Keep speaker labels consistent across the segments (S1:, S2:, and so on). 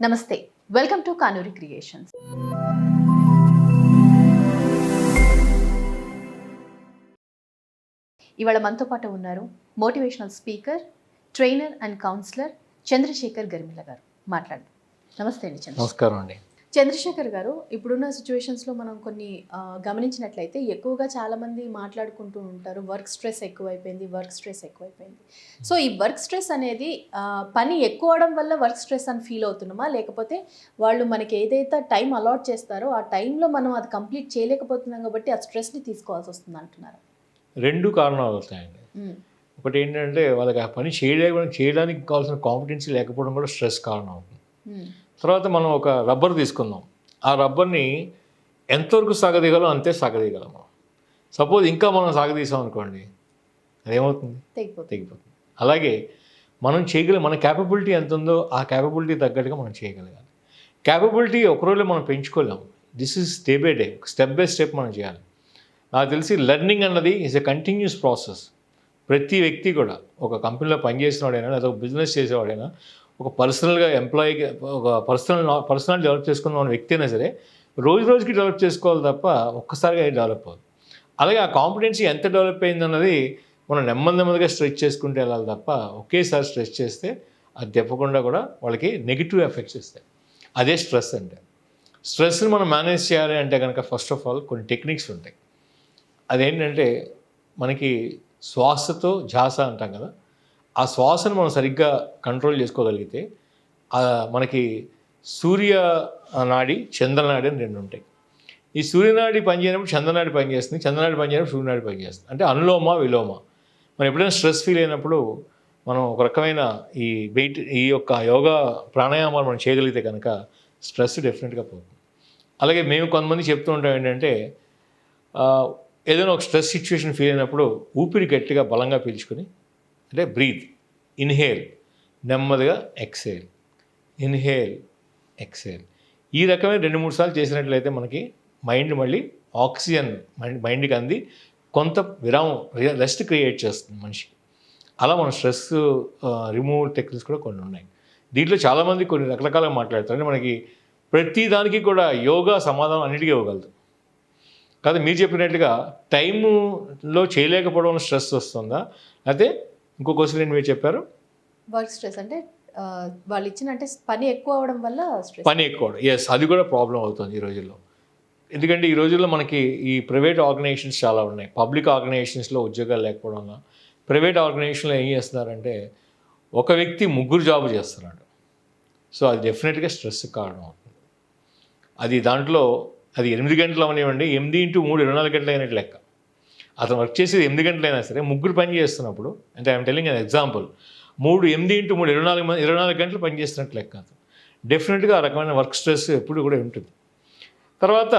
S1: నమస్తే welcome to Kanuri creations ఇవాళ మనతో పాటు ఉన్నారు motivational speaker trainer and counsellor Chandrasekhar Garmila garu. మాట్లాడు. నమస్తే అండి
S2: నమస్కారం అండి.
S1: చంద్రశేఖర్ గారు ఇప్పుడున్న సిచ్యువేషన్స్లో మనం కొన్ని గమనించినట్లయితే ఎక్కువగా చాలామంది మాట్లాడుకుంటూ ఉంటారు వర్క్ స్ట్రెస్ ఎక్కువైపోయింది వర్క్ స్ట్రెస్ ఎక్కువైపోయింది. సో ఈ వర్క్ స్ట్రెస్ అనేది పని ఎక్కువ అవడం వల్ల వర్క్ స్ట్రెస్ అని ఫీల్ అవుతున్నామా? లేకపోతే వాళ్ళు మనకి ఏదైతే టైం అలాట్ చేస్తారో ఆ టైంలో మనం అది కంప్లీట్ చేయలేకపోతున్నాం కాబట్టి ఆ స్ట్రెస్ని తీసుకోవాల్సి వస్తుంది అంటున్నారు?
S2: రెండు కారణాలు వస్తాయండి. ఒకటి ఏంటంటే వాళ్ళకి ఆ పని చేయడానికి చేయడానికి కావాల్సిన కాంపిటెన్సీ లేకపోవడం కూడా స్ట్రెస్ కారణం. అవుతుంది తర్వాత మనం ఒక రబ్బర్ తీసుకుందాం. ఆ రబ్బర్ని ఎంతవరకు సాగదీయగలం అంతే సాగదీయగలం మనం. సపోజ్ ఇంకా మనం సాగదీసాం అనుకోండి అదేమవుతుంది?
S1: తెగిపోతుంది.
S2: అలాగే మనం చేయగల మన క్యాపబిలిటీ ఎంత ఉందో ఆ క్యాపబిలిటీ తగ్గట్టుగా మనం చేయగలగాలి. క్యాపబిలిటీ ఒకరోజు మనం పెంచుకోలేం. This is day by day step by step మనం చేయాలి. నాకు తెలిసి లెర్నింగ్ అన్నది ఈజ్ ఎ కంటిన్యూస్ ప్రాసెస్ ప్రతి వ్యక్తి కూడా ఒక కంపెనీలో పనిచేసినవాడైనా లేదా ఒక బిజినెస్ చేసేవాడైనా ఒక పర్సనల్గా ఎంప్లాయీగా ఒక పర్సనల్ పర్సనల్ డెవలప్ చేసుకున్న వ్యక్తి అయినా సరే రోజు రోజుకి డెవలప్ చేసుకోవాలి తప్ప ఒక్కసారిగా డెవలప్ అవ్వదు. అలాగే ఆ కాంపిటెన్సీ ఎంత డెవలప్ అయింది అన్నది మనం నెమ్మది నెమ్మదిగా స్ట్రెచ్ చేసుకుంటే వెళ్ళాలి తప్ప ఒకేసారి స్ట్రెచ్ చేస్తే అది తెప్పకుండా కూడా వాళ్ళకి నెగిటివ్ ఎఫెక్ట్స్ ఇస్తాయి అదే స్ట్రెస్ అంటే. స్ట్రెస్ని మనం మేనేజ్ చేయాలి అంటే కనుక ఫస్ట్ ఆఫ్ ఆల్ కొన్ని టెక్నిక్స్ ఉంటాయి. అదేంటంటే మనకి శ్వాసతో ఝాస అంటాం కదా ఆ శ్వాసను మనం సరిగ్గా కంట్రోల్ చేసుకోగలిగితే మనకి సూర్య నాడి చంద్రనాడి అని రెండు ఉంటాయి. ఈ సూర్యనాడి పనిచేయనప్పుడు చంద్రనాడి పనిచేస్తుంది చంద్రనాడి పనిచేయనప్పుడు సూర్యనాడి పనిచేస్తుంది అంటే అనులోమ విలోమ. మనం ఎప్పుడైనా స్ట్రెస్ ఫీల్ అయినప్పుడు మనం ఒక రకమైన ఈ వెయిట్ ఈ యొక్క యోగా ప్రాణాయామాలు మనం చేయగలిగితే కనుక స్ట్రెస్ డెఫినెట్గా పోతుంది. అలాగే మేము కొంతమంది చెప్తూ ఉంటాం ఏంటంటే ఏదైనా ఒక స్ట్రెస్ సిచ్యువేషన్ ఫీల్ అయినప్పుడు ఊపిరి గట్టిగా బలంగా పీల్చుకొని అంటే బ్రీత్ ఇన్హేల్ నెమ్మదిగా ఎక్సేల్ ఇన్హేల్ ఎక్సేల్ ఈ రకమైన రెండు మూడు సార్లు చేసినట్లయితే మనకి మైండ్ మళ్ళీ ఆక్సిజన్ మైండ్ మైండ్కి అంది కొంత విరామం రెస్ట్ క్రియేట్ చేస్తుంది మనిషి అలా మన స్ట్రెస్ రిమూవ్ టెక్నిక్స్ కూడా కొన్ని ఉన్నాయి. దీంట్లో చాలామంది కొన్ని రకరకాలుగా మాట్లాడతారు. అంటే మనకి ప్రతి దానికి కూడా యోగా సమాధానం అన్నిటికీ ఇవ్వగలదు. కాదు మీరు చెప్పినట్టుగా టైములో చేయలేకపోవడం స్ట్రెస్ వస్తుందా? అయితే ఇంకో క్వశ్చన్ ఏంటి మీరు చెప్పారు?
S1: వర్క్ స్ట్రెస్ అంటే వాళ్ళు ఇచ్చిన అంటే పని ఎక్కువ అవడం వల్ల
S2: పని ఎక్కువ ఎస్ అది కూడా ప్రాబ్లం అవుతుంది ఈ రోజుల్లో. ఎందుకంటే ఈ రోజుల్లో మనకి ఈ ప్రైవేట్ ఆర్గనైజేషన్స్ చాలా ఉన్నాయి. పబ్లిక్ ఆర్గనైజేషన్స్లో ఉద్యోగాలు లేకపోవడం వల్ల ప్రైవేట్ ఆర్గనైజేషన్లో ఏం చేస్తున్నారంటే ఒక వ్యక్తి ముగ్గురు జాబు చేస్తున్నాడు. సో అది డెఫినెట్గా స్ట్రెస్ కారణం అవుతుంది. అది దాంట్లో అది ఎనిమిది గంటలు అవనివ్వండి ఎనిమిది ఇంటూ మూడు ఇరవై నాలుగు గంటలు అయినట్టు లెక్క. అతను వర్క్ చేసేది ఎనిమిది గంటలైనా సరే ముగ్గురు పని చేస్తున్నప్పుడు అంటే ఐఎమ్ టెలింగ్ అన్ ఎగ్జాంపుల్ మూడు ఎనిమిది ఇంటూ మూడు ఇరవై నాలుగు మంది ఇరవై నాలుగు గంటలు పని చేస్తున్నట్టు లెక్క అతను. డెఫినెట్గా ఆ రకమైన వర్క్ స్ట్రెస్ ఎప్పుడు కూడా ఉంటుంది. తర్వాత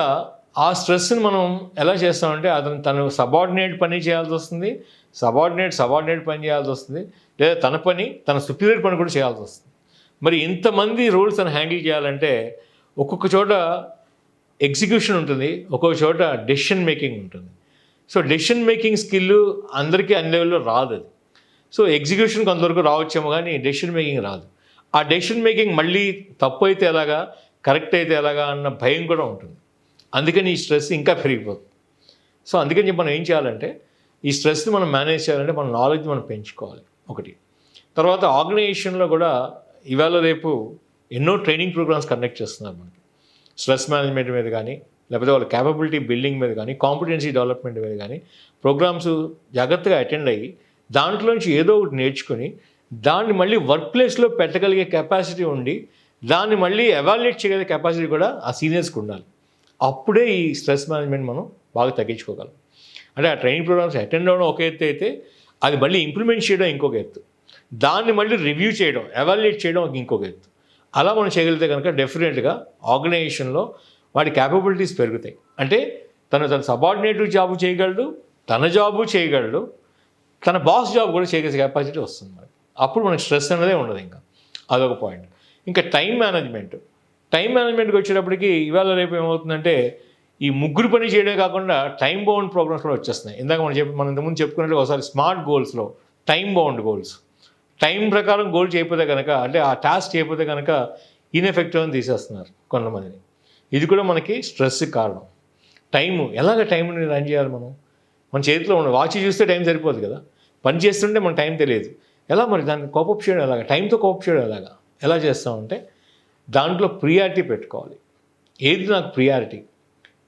S2: ఆ స్ట్రెస్ని మనం ఎలా చేస్తామంటే అతను తను సబార్డినేట్ పని చేయాల్సి వస్తుంది సబార్డినేట్ సబార్డినేట్ పని చేయాల్సి వస్తుంది లేదా తన పని తన సుపీరియర్ పని కూడా చేయాల్సి వస్తుంది. మరి ఇంతమంది రూల్స్ అని హ్యాండిల్ చేయాలంటే ఒక్కొక్క చోట ఎగ్జిక్యూషన్ ఉంటుంది ఒక్కొక్క చోట డెసిషన్ మేకింగ్ ఉంటుంది. సో డెసిషన్ మేకింగ్ స్కిల్ అందరికీ అన్ని లెవెల్లో రాదు అది. సో ఎగ్జిక్యూషన్ కొంతవరకు రావచ్చేమో కానీ డెసిషన్ మేకింగ్ రాదు. ఆ డెసిషన్ మేకింగ్ మళ్ళీ తప్పు అయితే ఎలాగా కరెక్ట్ అయితే ఎలాగా అన్న భయం కూడా ఉంటుంది. అందుకని ఈ స్ట్రెస్ ఇంకా పెరిగిపోతుంది సో అందుకని మనం ఏం చేయాలంటే ఈ స్ట్రెస్ని మనం మేనేజ్ చేయాలంటే మన నాలెడ్జ్ మనం పెంచుకోవాలి. ఒకటి. తర్వాత ఆర్గనైజేషన్లో కూడా ఇవాళ రేపు ఎన్నో ట్రైనింగ్ ప్రోగ్రామ్స్ కండక్ట్ చేస్తున్నారు మనకి. స్ట్రెస్ మేనేజ్మెంట్ మీద కానీ లేకపోతే వాళ్ళ క్యాపబిలిటీ బిల్డింగ్ మీద కానీ కాంపిటెన్సీ డెవలప్మెంట్ మీద కానీ ప్రోగ్రామ్స్ జాగ్రత్తగా అటెండ్ అయ్యి దాంట్లోంచి ఏదో ఒకటి నేర్చుకుని దాన్ని మళ్ళీ వర్క్ ప్లేస్లో పెట్టగలిగే కెపాసిటీ ఉండి దాన్ని మళ్ళీ ఎవాల్యుయేట్ చేయగలిగే కెపాసిటీ కూడా ఆ సీనియర్స్కి ఉండాలి. అప్పుడే ఈ స్ట్రెస్ మేనేజ్మెంట్ మనం బాగా తగ్గించుకోగలం. అంటే ఆ ట్రైనింగ్ ప్రోగ్రామ్స్ అటెండ్ అవ్వడం ఒక ఎత్తు అయితే అది మళ్ళీ ఇంప్లిమెంట్ చేయడం ఇంకొక ఎత్తు. దాన్ని మళ్ళీ రివ్యూ చేయడం ఎవాల్యుయేట్ చేయడం ఇంకొక ఎత్తు. అలా మనం చేయగలిగితే కనుక డెఫినెట్గా ఆర్గనైజేషన్లో వాడి క్యాపబిలిటీస్ పెరుగుతాయి. అంటే తను తన సబార్డినేటివ్ జాబ్ చేయగలడు తన జాబు చేయగలడు తన బాస్ జాబ్ కూడా చేయగలిగే కెపాసిటీ వస్తుంది మనకి. అప్పుడు మనకి స్ట్రెస్ అనేదే ఉండదు ఇంకా. అదొక పాయింట్ ఇంకా టైం మేనేజ్మెంట్ టైం మేనేజ్మెంట్కి వచ్చేటప్పటికి ఇవాళ రేపు ఏమవుతుందంటే ఈ ముగ్గురు పని చేయడమే కాకుండా టైం బౌండ్ ప్రోగ్రామ్స్ కూడా వచ్చేస్తున్నాయి. ఇందాక మనం చెప్పి మనం ఇంతకుముందు చెప్పుకున్నట్టు ఒకసారి స్మార్ట్ గోల్స్లో టైం బౌండ్ గోల్స్ టైం ప్రకారం గోల్ చేయకపోతే కనుక అంటే ఆ టాస్క్ చేయకపోతే కనుక ఇన్ఎఫెక్టివ్ అని తీసేస్తున్నారు కొంతమందిని. ఇది కూడా మనకి స్ట్రెస్కి కారణం. టైము ఎలాగ టైంని రన్ చేయాలి మనం? మన చేతిలో ఉన్న వాచ్ చూస్తే టైం సరిపోదు కదా? పని చేస్తుంటే మన టైం తెలియదు. ఎలా మరి దాన్ని కోపప్ చేయడం ఎలాగా? టైంతో కోపప్ చేయడం ఎలాగా? ఎలా చేస్తామంటే దాంట్లో ప్రియారిటీ పెట్టుకోవాలి. ఏది నాకు ప్రియారిటీ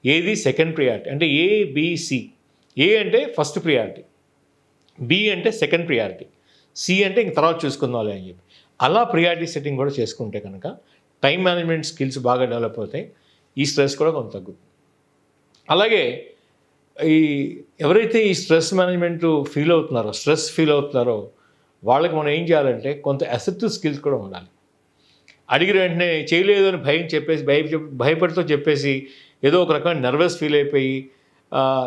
S2: ఏది సెకండ్ ప్రియారిటీ అంటే ఏ బీసీ ఏ అంటే ఫస్ట్ ప్రియారిటీ బి అంటే సెకండ్ ప్రియారిటీ సి అంటే ఇంక తర్వాత చూసుకుందాం అని చెప్పి. అలా ప్రియారిటీ సెట్టింగ్ కూడా చేసుకుంటే కనుక టైం మేనేజ్మెంట్ స్కిల్స్ బాగా డెవలప్ అవుతాయి. ఈ స్ట్రెస్ కూడా కొంత తగ్గుతుంది అలాగే ఈ ఎవరైతే ఈ స్ట్రెస్ మేనేజ్మెంట్ ఫీల్ అవుతున్నారో స్ట్రెస్ ఫీల్ అవుతున్నారో వాళ్ళకి మనం ఏం చేయాలంటే కొంత అసెప్టివ్ స్కిల్స్ కూడా ఉండాలి. అడిగిన వెంటనే చేయలేదు అని భయం చెప్పేసి భయ భయపడుతూ చెప్పేసి ఏదో ఒక రకమైన నర్వస్ ఫీల్ అయిపోయి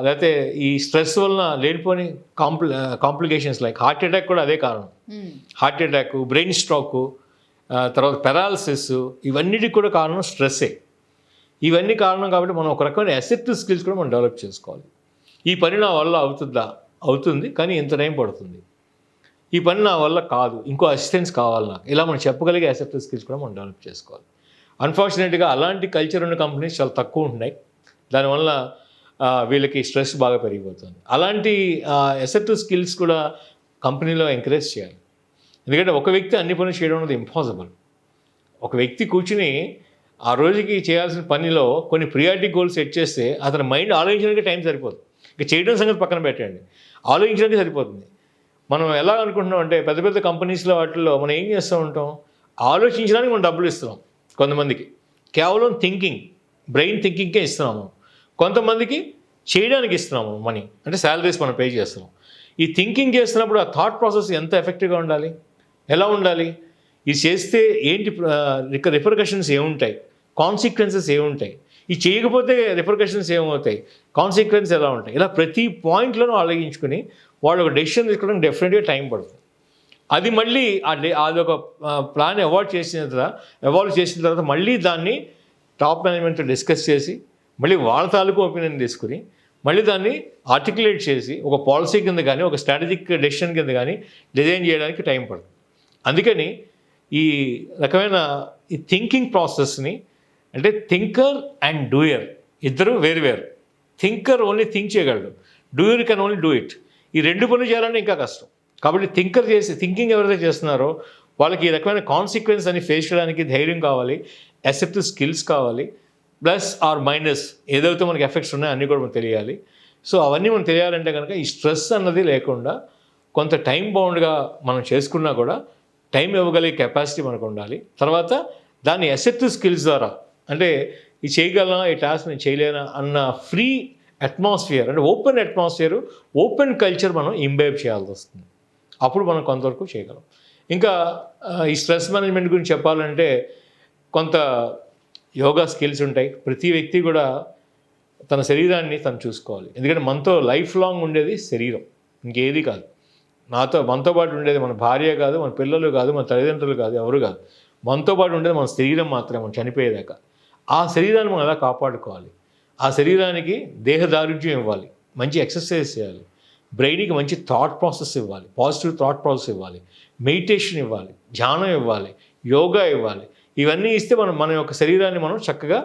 S2: లేకపోతే ఈ స్ట్రెస్ వలన లేనిపోని compli complications like heart attack కూడా అదే కారణం. హార్ట్ అటాక్ బ్రెయిన్ స్ట్రోక్ తర్వాత పెరాలసిస్ ఇవన్నిటికి కూడా కారణం స్ట్రెస్సే ఇవన్నీ కారణం కాబట్టి మనం ఒక రకమైన అసెప్టివ్ స్కిల్స్ కూడా మనం డెవలప్ చేసుకోవాలి. ఈ పని నా వల్ల అవుతుందా? అవుతుంది కానీ ఇంత టైం పడుతుంది. ఈ పని నా వల్ల కాదు ఇంకో అసిస్టెన్స్ కావాలి నాకు. ఇలా మనం చెప్పగలిగే అసెప్టివ్ స్కిల్స్ కూడా మనం డెవలప్ చేసుకోవాలి. అన్ఫార్చునేట్గా అలాంటి కల్చర్ ఉన్న కంపెనీస్ చాలా తక్కువ ఉన్నాయి దానివల్ల వీళ్ళకి స్ట్రెస్ బాగా పెరిగిపోతుంది. అలాంటి అసెప్టివ్ స్కిల్స్ కూడా కంపెనీలో ఎంకరేజ్ చేయాలి. ఎందుకంటే ఒక వ్యక్తి అన్ని పనులు చేయడం అనేది ఇంపాసిబుల్ ఒక వ్యక్తి కూర్చుని ఆ రోజుకి చేయాల్సిన పనిలో కొన్ని ప్రియారిటీ గోల్స్ సెట్ చేస్తే అతని మైండ్ ఆలోచించడానికి టైం సరిపోదు. ఇక చేయడం సంగతి పక్కన పెట్టండి. ఆలోచించడానికి సరిపోతుంది. మనం ఎలా అనుకుంటున్నాం అంటే పెద్ద పెద్ద కంపెనీస్లో వాటిల్లో మనం ఏం చేస్తూ ఉంటాం? ఆలోచించడానికి మనం డబ్బులు ఇస్తున్నాం కొంతమందికి. కేవలం థింకింగ్ బ్రెయిన్ థింకింగ్కే ఇస్తున్నాము. కొంతమందికి చేయడానికి ఇస్తున్నాము మనీ అంటే శాలరీస్ మనం పే చేస్తున్నాం. ఈ థింకింగ్ చేస్తున్నప్పుడు ఆ థాట్ ప్రాసెస్ ఎంత ఎఫెక్టివ్గా ఉండాలి? ఎలా ఉండాలి? ఇది చేస్తే ఏంటి రిపర్కషన్స్ ఏముంటాయి? కాన్సిక్వెన్సెస్ ఏముంటాయి ఇది చేయకపోతే రిపర్కషన్స్ ఏమవుతాయి కాన్సిక్వెన్స్ ఎలా ఉంటాయి? ఇలా ప్రతి పాయింట్లోనూ ఆలోచించుకుని వాళ్ళు ఒక డెసిషన్ తీసుకోవడానికి డెఫినెట్గా టైం పడుతుంది. అది మళ్ళీ ఆ డే అదొక ప్లాన్ అవార్డ్ చేసిన తర్వాత అవార్డ్ చేసిన తర్వాత మళ్ళీ దాన్ని టాప్ మేనేజ్మెంట్తో డిస్కస్ చేసి మళ్ళీ వాళ్ళ తాలూకు ఒపీనియన్ తీసుకుని మళ్ళీ దాన్ని ఆర్టికులేట్ చేసి ఒక పాలసీ కింద కానీ ఒక స్ట్రాటజిక్ డెసిషన్ కింద కానీ డిజైన్ చేయడానికి టైం పడుతుంది. అందుకని ఈ రకమైన ఈ థింకింగ్ ప్రాసెస్ని అంటే థింకర్ అండ్ డూయర్ ఇద్దరు వేరు వేరు. థింకర్ ఓన్లీ థింక్ చేయగలడు. Doer can only do it ఈ రెండు పనులు చేయాలంటే ఇంకా కష్టం. కాబట్టి థింకర్ చేసి థింకింగ్ ఎవరైతే చేస్తున్నారో వాళ్ళకి ఈ రకమైన కాన్సిక్వెన్స్ అని ఫేస్ చేయడానికి ధైర్యం కావాలి ఎసెప్ట్ స్కిల్స్ కావాలి ప్లస్ ఆర్ మైనస్ ఏదైతే మనకి ఎఫెక్ట్స్ ఉన్నాయో అన్నీ కూడా మనకు తెలియాలి. సో అవన్నీ మనం తెలియాలంటే కనుక ఈ స్ట్రెస్ అన్నది లేకుండా కొంత టైం బౌండ్గా మనం చేసుకున్నా కూడా టైం ఇవ్వగలిగే కెపాసిటీ మనకు ఉండాలి. తర్వాత దాన్ని ఎసెప్ట్ స్కిల్స్ ద్వారా అంటే ఈ చేయగలనా ఈ టాస్క్ నేను చేయలేనా అన్న ఫ్రీ అట్మాస్ఫియర్ అంటే ఓపెన్ అట్మాస్ఫియర్ ఓపెన్ కల్చర్ మనం ఇంబైబ్ చేయాల్సి వస్తుంది. అప్పుడు మనం కొంతవరకు చేయగలం. ఇంకా ఈ స్ట్రెస్ మేనేజ్మెంట్ గురించి చెప్పాలంటే కొంత యోగా స్కిల్స్ ఉంటాయి. ప్రతి వ్యక్తి కూడా తన శరీరాన్ని తను చూసుకోవాలి. ఎందుకంటే మనతో లైఫ్ లాంగ్ ఉండేది శరీరం. ఇంకేది కాదు. నాతో మనతో పాటు ఉండేది మన భార్య కాదు మన పిల్లలు కాదు మన తల్లిదండ్రులు కాదు ఎవరు కాదు. మనతో పాటు ఉండేది మన శరీరం మాత్రమే మనం చనిపోయేదాకా. ఆ శరీరాన్ని మనం ఎలా కాపాడుకోవాలి? ఆ శరీరానికి దేహదారుఢ్యం ఇవ్వాలి మంచి ఎక్సర్సైజ్ చేయాలి బ్రెయిన్కి మంచి థాట్ ప్రాసెస్ ఇవ్వాలి పాజిటివ్ థాట్ ప్రాసెస్ ఇవ్వాలి మెడిటేషన్ ఇవ్వాలి ధ్యానం ఇవ్వాలి యోగా ఇవ్వాలి. ఇవన్నీ ఇస్తే మనం మన యొక్క శరీరాన్ని మనం చక్కగా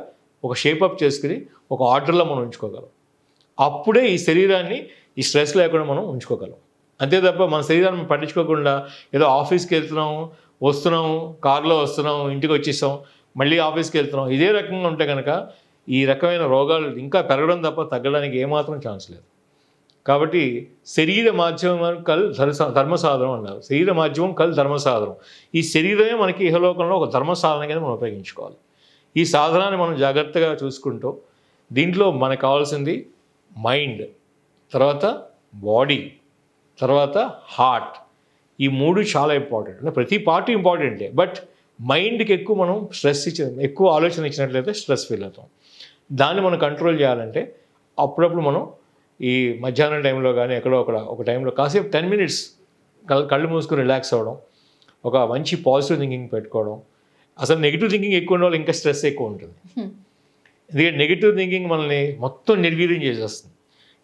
S2: ఒక షేపప్ చేసుకుని ఒక ఆర్డర్లో మనం ఉంచుకోగలం. అప్పుడే ఈ శరీరాన్ని ఈ స్ట్రెస్ లేకుండా మనం ఉంచుకోగలం. అంతే తప్ప మన శరీరాన్ని మనం పట్టించుకోకుండా ఏదో ఆఫీస్కి వెళ్తున్నాము వస్తున్నాము కారులో వస్తున్నాము ఇంటికి వచ్చేసాం మళ్ళీ ఆఫీస్కి వెళ్తున్నాం. ఇదే రకంగా ఉంటే కనుక ఈ రకమైన రోగాలు ఇంకా పెరగడం తప్ప తగ్గడానికి ఏమాత్రం ఛాన్స్ లేదు. కాబట్టి శరీర మాధ్యమం కల్ ధర్మసాధనం అన్నారు. శరీర మాధ్యమం కల్ ధర్మసాధనం. ఈ శరీరమే మనకి ఇహలోకంలో ఒక ధర్మసాధన కింద మనం ఉపయోగించుకోవాలి. ఈ సాధనాన్ని మనం జాగ్రత్తగా చూసుకుంటూ దీంట్లో మనకు కావాల్సింది మైండ్ తర్వాత బాడీ తర్వాత హార్ట్. ఈ మూడు చాలా ఇంపార్టెంట్. అంటే ప్రతి పార్ట్ ఇంపార్టెంటే. బట్ మైండ్కి ఎక్కువ మనం స్ట్రెస్ ఇచ్చి ఎక్కువ ఆలోచన ఇచ్చినట్లయితే స్ట్రెస్ ఫీల్ అవుతాం. దాన్ని మనం కంట్రోల్ చేయాలంటే అప్పుడప్పుడు మనం ఈ మధ్యాహ్నం టైంలో కానీ ఎక్కడో ఒక ఒక టైంలో కాసేపు టెన్ మినిట్స్ కళ్ళు కళ్ళు మూసుకుని రిలాక్స్ అవ్వడం ఒక మంచి పాజిటివ్ థింకింగ్ పెట్టుకోవడం. అసలు నెగిటివ్ థింకింగ్ ఎక్కువ ఉన్న ఇంకా స్ట్రెస్ ఎక్కువ ఉంటుంది. ఎందుకంటే నెగిటివ్ థింకింగ్ మనల్ని మొత్తం నిర్వీర్యం చేసేస్తుంది.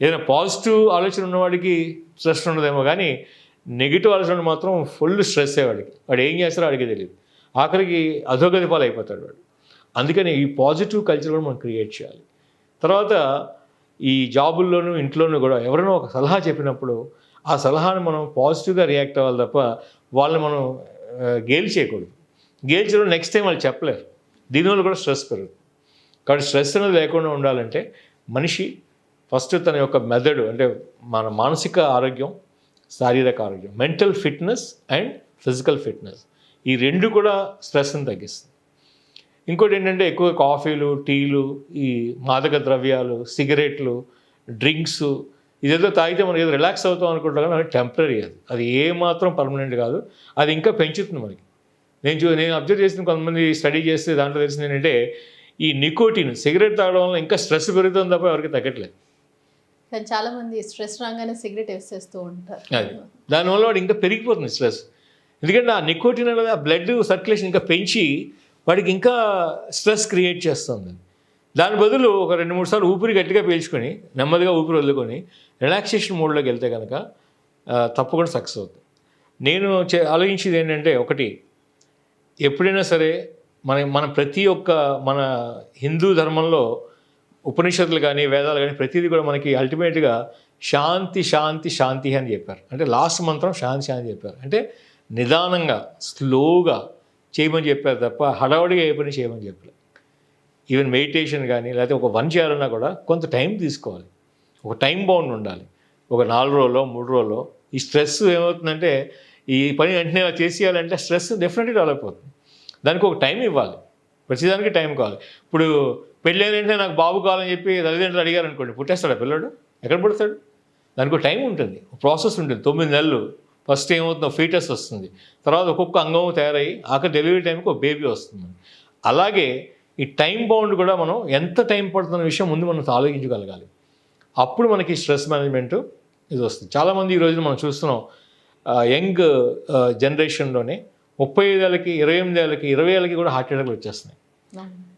S2: ఏదైనా పాజిటివ్ ఆలోచన ఉన్నవాడికి స్ట్రెస్ ఉండదేమో కానీ నెగిటివ్ ఆలోచన మాత్రం ఫుల్ స్ట్రెస్ వాడికి. వాడు ఏం చేస్తారో వాడికి తెలియదు. ఆఖరికి అధోగతి పాలైపోతాడు వాడు. అందుకని ఈ పాజిటివ్ కల్చర్ కూడా మనం క్రియేట్ చేయాలి. తర్వాత ఈ జాబుల్లోనూ ఇంట్లోనూ కూడా ఎవరైనా ఒక సలహా చెప్పినప్పుడు ఆ సలహాను మనం పాజిటివ్గా రియాక్ట్ అవ్వాలి తప్ప వాళ్ళని మనం గేల్ చేయకూడదు. గేల్ చేయడం నెక్స్ట్ టైం వాళ్ళు చెప్పలేరు. దీనివల్ల కూడా స్ట్రెస్ పెరుగుతుంది. కాబట్టి స్ట్రెస్ అనేది లేకుండా ఉండాలంటే మనిషి ఫస్ట్ తన యొక్క మెదడు అంటే మన మానసిక ఆరోగ్యం శారీరక ఆరోగ్యం mental fitness and physical fitness. ఈ రెండు కూడా స్ట్రెస్ని తగ్గిస్తుంది ఇంకోటి ఏంటంటే ఎక్కువ కాఫీలు టీలు ఈ మాదక ద్రవ్యాలు సిగరెట్లు డ్రింక్స్ ఇదేదో తాగితే మనం ఏదో రిలాక్స్ అవుతాం అనుకుంటాం కానీ అది టెంపరీ అది. అది ఏ మాత్రం పర్మనెంట్ కాదు. అది ఇంకా పెంచుతుంది మనకి. నేను చూ నేను అబ్జర్వ్ చేసిన కొంతమంది స్టడీ చేస్తే దాంట్లో తెలిసింది ఏంటంటే ఈ నికోటిన్ సిగరెట్ తాగడం వల్ల ఇంకా స్ట్రెస్ పెరుగుతుంది తప్ప ఎవరికి తగ్గట్లేదు.
S1: కానీ చాలా మంది స్ట్రెస్ రాగానే సిగరెట్ వేసేస్తూ ఉంటారు.
S2: అది. దానివల్ల వాడు ఇంకా పెరిగిపోతుంది స్ట్రెస్. ఎందుకంటే ఆ నికోటిన్ అనేది ఆ బ్లడ్ సర్క్యులేషన్ ఇంకా పెంచి వాడికి ఇంకా స్ట్రెస్ క్రియేట్ చేస్తుంది. దాని బదులు ఒక రెండు మూడు సార్లు ఊపిరి గట్టిగా పీల్చుకొని నెమ్మదిగా ఊపిరి వదులుకొని రిలాక్సేషన్ మోడ్లోకి వెళ్తే కనుక తప్పకుండా సక్సెస్ అవుతుంది. నేను చే- ఆలోచించేది ఏంటంటే ఒకటి ఎప్పుడైనా సరే మన మన ప్రతి ఒక్క మన హిందూ ధర్మంలో ఉపనిషత్తులు కానీ వేదాలు కానీ ప్రతిదీ కూడా మనకి అల్టిమేట్గా శాంతి శాంతి శాంతి అని చెప్పారు. అంటే లాస్ట్ మంత్రం శాంతి శాంతి చెప్పారు. అంటే నిదానంగా స్లోగా చేయమని చెప్పారు తప్ప హడావుడిగా ఏ పని చేయమని చెప్పారు ఈవెన్ మెడిటేషన్ కానీ లేకపోతే ఒక వన్ చేయాలన్నా కూడా కొంత టైం తీసుకోవాలి. ఒక టైం బౌండ్ ఉండాలి. ఒక నాలుగు రోజులో మూడు రోజులో ఈ స్ట్రెస్ ఏమవుతుందంటే ఈ పని వెంటనే చేసేయాలంటే స్ట్రెస్ డెఫినెట్గా డెవలప్ అవుతుంది. దానికి ఒక టైం ఇవ్వాలి. ప్రతిదానికి టైం కావాలి. ఇప్పుడు పెళ్ళి నాకు బాబు కావాలని చెప్పి తల్లిదండ్రులు అడిగారు అనుకోండి పుట్టేస్తాడా పిల్లడు? ఎక్కడ పుడతాడు? దానికి ఒక టైం ఉంటుంది. ప్రాసెస్ ఉంటుంది. తొమ్మిది నెలలు. ఫస్ట్ ఏమవుతుందో ఫీటస్ వస్తుంది. తర్వాత ఒక్కొక్క అంగం తయారయ్యి ఆఖరి డెలివరీ టైంకి ఒక బేబీ వస్తుంది. అలాగే ఈ టైం బౌండ్ కూడా మనం ఎంత టైం పడుతున్న విషయం ముందు మనం ఆలోచించగలగాలి. అప్పుడు మనకి స్ట్రెస్ మేనేజ్మెంట్ ఇది వస్తుంది. చాలామంది ఈ రోజున మనం చూస్తున్నాం యంగ్ జనరేషన్లోనే ముప్పై ఐదేళ్ళకి ఇరవై ఎనిమిది ఏళ్ళకి ఇరవై ఏళ్ళకి కూడా హార్ట్ అటాక్లు వచ్చేస్తున్నాయి.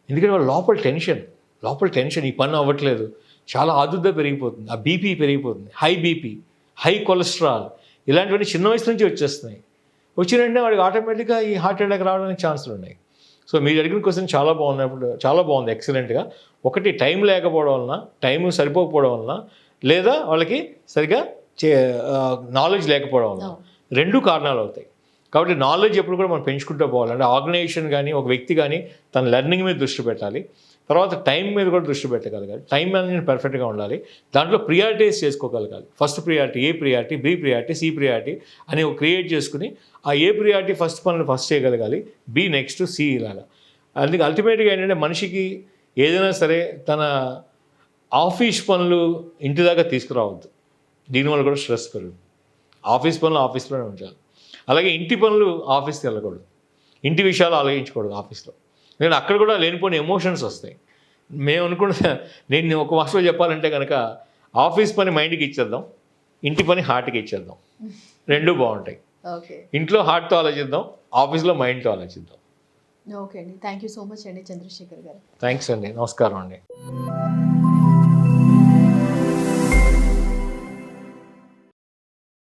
S2: ఎందుకంటే వాళ్ళ లోపల టెన్షన్ లోపల టెన్షన్ ఈ పని అవ్వట్లేదు. చాలా ఆదుర్ద పెరిగిపోతుంది. ఆ బీపీ పెరిగిపోతుంది. హై బీపీ హై కొలెస్ట్రాల్ ఇలాంటివన్నీ చిన్న వయసు నుంచి వచ్చేస్తున్నాయి. వచ్చిన వెంటనే వాడికి ఆటోమేటిక్గా ఈ హార్ట్ అటాక్ రావడానికి ఛాన్సులు ఉన్నాయి. సో మీరు అడిగిన క్వశ్చన్ చాలా బాగున్నప్పుడు చాలా బాగుంది ఎక్సలెంట్గా. ఒకటి టైం లేకపోవడం వలన టైం సరిపోకపోవడం వలన లేదా వాళ్ళకి సరిగా చే నాలెడ్జ్ లేకపోవడం వలన. రెండు కారణాలు అవుతాయి. కాబట్టి నాలెడ్జ్ ఎప్పుడు కూడా మనం పెంచుకుంటూ పోవాలి. అంటే ఆర్గనైజేషన్ కానీ ఒక వ్యక్తి కానీ తన లెర్నింగ్ మీద దృష్టి పెట్టాలి. తర్వాత టైం మీద కూడా దృష్టి పెట్టగలగాలి. టైం మేనేజ్మెంట్ పర్ఫెక్ట్గా ఉండాలి. దాంట్లో prioritise చేసుకోగలగాలి. First priority A priority B priority C priority అని ఒక క్రియేట్ చేసుకుని ఆ ఏ ప్రియారిటీ ఫస్ట్ పనులు ఫస్ట్ చేయగలగాలి. బి నెక్స్ట్ సి ఇలాగా. అందుకే అల్టిమేట్గా ఏంటంటే మనిషికి ఏదైనా సరే తన ఆఫీస్ పనులు ఇంటి దాకా తీసుకురావద్దు. దీనివల్ల కూడా స్ట్రెస్ పెరుగుతుంది. ఆఫీస్ పనులు ఆఫీస్లోనే ఉంచాలి. అలాగే ఇంటి పనులు ఆఫీస్కి వెళ్ళకూడదు. ఇంటి విషయాలు ఆలోచించకూడదు ఆఫీస్లో. నేను అక్కడ కూడా లేనిపోయిన ఎమోషన్స్ వస్తాయి. మేము అనుకున్న నేను ఒక భాషలో చెప్పాలంటే కనుక ఆఫీస్ పని మైండ్కి ఇచ్చేద్దాం ఇంటి పని హార్ట్కి ఇచ్చేద్దాం. రెండు బాగుంటాయి.
S1: ఓకే.
S2: ఇంట్లో హార్ట్తో ఆలోచిద్దాం ఆఫీస్లో మైండ్తో ఆలోచిద్దాం.
S1: ఓకే అండి. థ్యాంక్ యూ సో మచ్ అండి చంద్రశేఖర్ గారు.
S2: థ్యాంక్స్ అండి. నమస్కారం అండి.